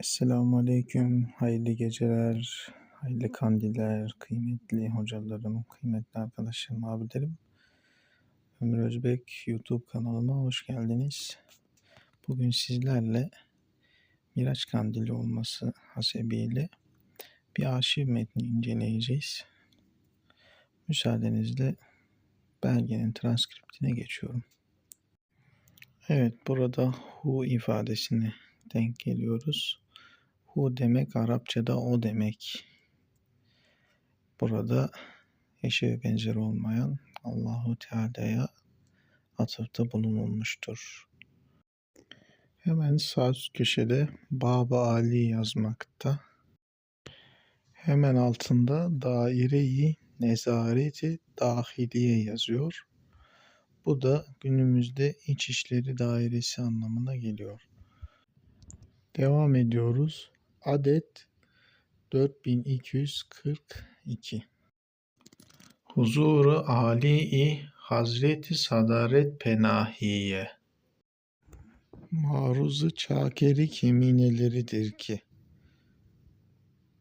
Esselamu Aleyküm, hayırlı geceler, hayırlı kandiller, kıymetli hocalarım, kıymetli arkadaşlarım, abilerim. Ömür Özbek YouTube kanalıma hoş geldiniz. Bugün sizlerle Miraç Kandili olması hasebiyle bir arşiv metni inceleyeceğiz. Müsaadenizle belgenin transkriptine geçiyorum. Evet, burada hu ifadesini denk geliyoruz. Hu demek Arapçada o demek. Burada eşi ve benzeri olmayan Allahu Teala'ya atıfta bulunulmuştur. Hemen sağ üst köşede Baba Ali yazmakta. Hemen altında daire-i nezareti dahiliye yazıyor. Bu da günümüzde İçişleri Dairesi anlamına geliyor. Devam ediyoruz. Adet 4242 Huzuru Ali-i Hazreti Sadaret Penahiye Maruzı çakeri kemineleridir ki.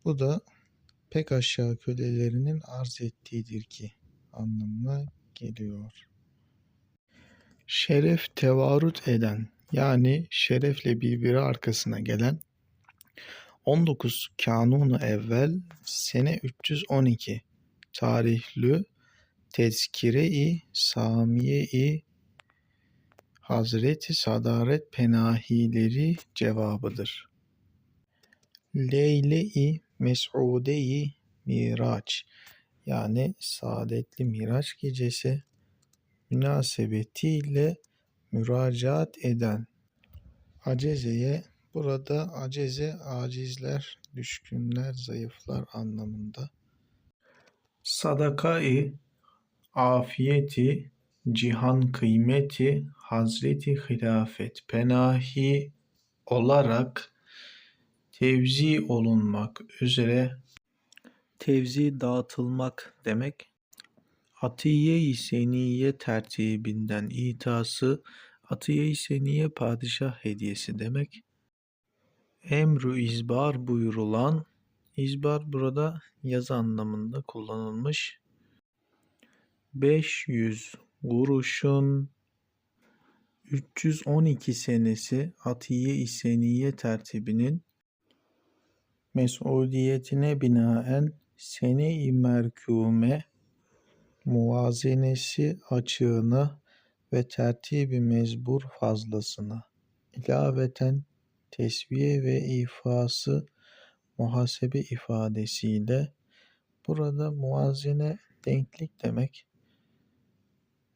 Bu da pek aşağı kölelerinin arz ettiğidir ki anlamına geliyor. Şeref tevarut eden yani şerefle birbiri arkasına gelen 19 Kanunu evvel sene 312 tarihlü Tezkire-i Samiye-i Hazreti Sadaret Penahileri cevabıdır. Leyle-i Mes'ude-i Miraç yani saadetli Miraç gecesi münasebetiyle müracaat eden acezeye burada aceze acizler, düşkünler, zayıflar anlamında. Sadaka-i afiyeti cihan kıymeti Hazreti Hilafet penahi olarak tevzi olunmak üzere tevzi dağıtılmak demek. Atiye-i Seniye tertibinden itası Atiye-i Seniye padişah hediyesi demek. Emru izbar buyurulan izbar burada yazı anlamında kullanılmış. 500 kuruşun 312 senesi Atiye-i Seniye tertibinin mes'udiyetine binaen sene-i merkume muvazenesi açığına ve tertibi mezbur fazlasına ilaveten tesviye ve ifası muhasebe ifadesiyle burada muvazene denklik demek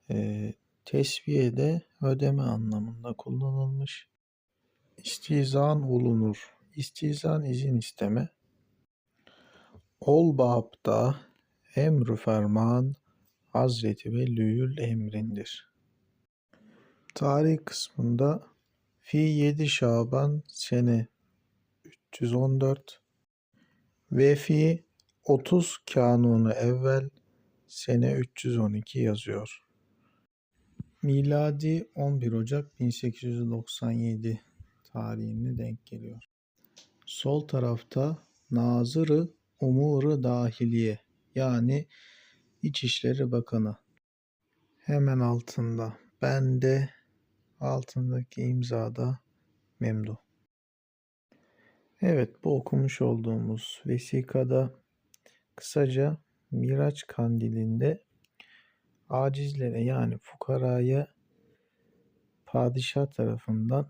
e, tesviye de ödeme anlamında kullanılmış. İstizan olunur. İstizan izin isteme. Ol babda emru ferman Hazreti Veliyül emrindir. Tarih kısmında fi 7 Şaban sene 314 ve fi 30 Kanunu evvel sene 312 yazıyor. Miladi 11 Ocak 1897 tarihine denk geliyor. Sol tarafta Nazırı Umuru Dahiliye yani İçişleri Bakanı. Hemen altında ben de altındaki imzada Memduh. Evet bu okumuş olduğumuz vesikada kısaca Miraç kandilinde acizlere yani fukaraya padişah tarafından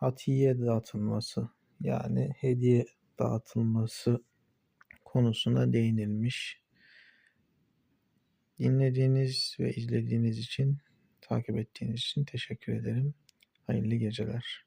atiye dağıtılması yani hediye dağıtılması konusuna değinilmiş. Dinlediğiniz ve izlediğiniz için, takip ettiğiniz için teşekkür ederim. Hayırlı geceler.